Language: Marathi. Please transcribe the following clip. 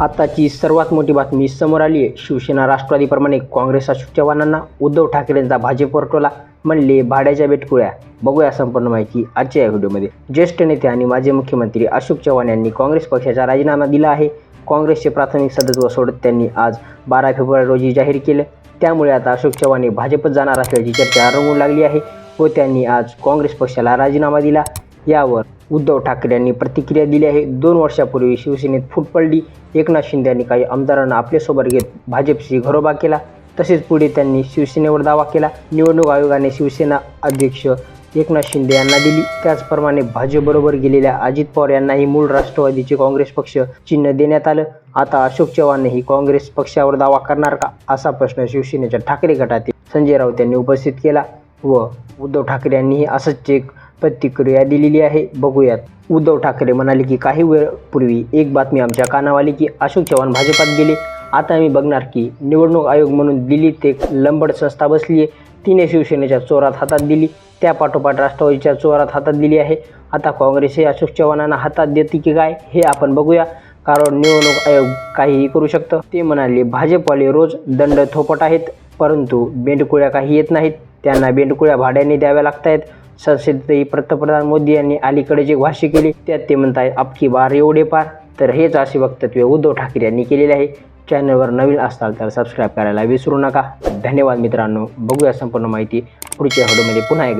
आताची सर्वात मोठी बातमी समोर आली आहे. शिवसेना राष्ट्रवादीप्रमाणे काँग्रेस अशोक चव्हाणांना उद्धव ठाकरेंचा भाजपवर टोला म्हणले भाड्याच्या बेटकुळ्या. बघूया संपूर्ण माहिती आजच्या या व्हिडिओमध्ये. ज्येष्ठ नेते आणि माजी मुख्यमंत्री अशोक चव्हाण यांनी काँग्रेस पक्षाचा राजीनामा दिला आहे. काँग्रेसचे प्राथमिक सदस्यत्व सोडत त्यांनी आज बारा फेब्रुवारी रोजी जाहीर केलं. त्यामुळे आता अशोक चव्हाण हे भाजपत जाणार असल्याची चर्चा रंगून लागली आहे व त्यांनी आज काँग्रेस पक्षाला राजीनामा दिला. यावर उद्धव ठाकरे यांनी प्रतिक्रिया दिली आहे. दोन वर्षापूर्वी शिवसेनेत फूट पडली एकनाथ शिंदे यांनी काही आमदारांना आपल्यासोबत घेत भाजपशी घरोबा केला. तसेच पुढे त्यांनी शिवसेनेवर दावा केला. निवडणूक आयोगाने शिवसेना अध्यक्ष एकनाथ शिंदे यांना दिली. त्याचप्रमाणे भाजपबरोबर गेलेल्या अजित पवार यांनाही मूळ राष्ट्रवादीचे काँग्रेस पक्ष चिन्ह देण्यात आलं. आता अशोक चव्हाणही काँग्रेस पक्षावर दावा करणार का? असा प्रश्न शिवसेनेच्या ठाकरे गटातील संजय राऊत यांनी उपस्थित केला व उद्धव ठाकरे यांनीही असंच एक प्रतिक्रिया दिलेली आहे. बघूयात. उद्धव ठाकरे म्हणाले की काही वेळपूर्वी एक बातमी आमच्या कानावाली की अशोक चव्हाण भाजपात गेले. आता आम्ही बघणार की निवडणूक आयोग म्हणून दिल्लीत एक लंबड संस्था बसली आहे तिने शिवसेनेच्या चोरात हातात दिली. त्या पाठोपाठ राष्ट्रवादीच्या चोरात हातात दिली आहे. आता काँग्रेस हे अशोक चव्हाणांना हातात देते की काय हे आपण बघूया. कारण निवडणूक आयोग काहीही करू शकतं. ते म्हणाले भाजपवाले रोज दंड थोपट आहेत परंतु बेंडकुळ्या काही येत नाहीत. त्यांना बेंडकुळ्या भाड्याने द्याव्या लागत आहेत संसदेतही पंतप्रधान मोदी यांनी अलीकडे जी भाषी केली त्यात ते म्हणतायत अबकी बार एवढे पार. तर हेच असे वक्तव्य उद्धव ठाकरे यांनी केलेले आहे. चॅनलवर नवीन असाल तर सबस्क्राईब करायला विसरू नका. धन्यवाद मित्रांनो. बघूया संपूर्ण माहिती पुढच्या व्हिडिओमध्ये पुन्हा एकदा.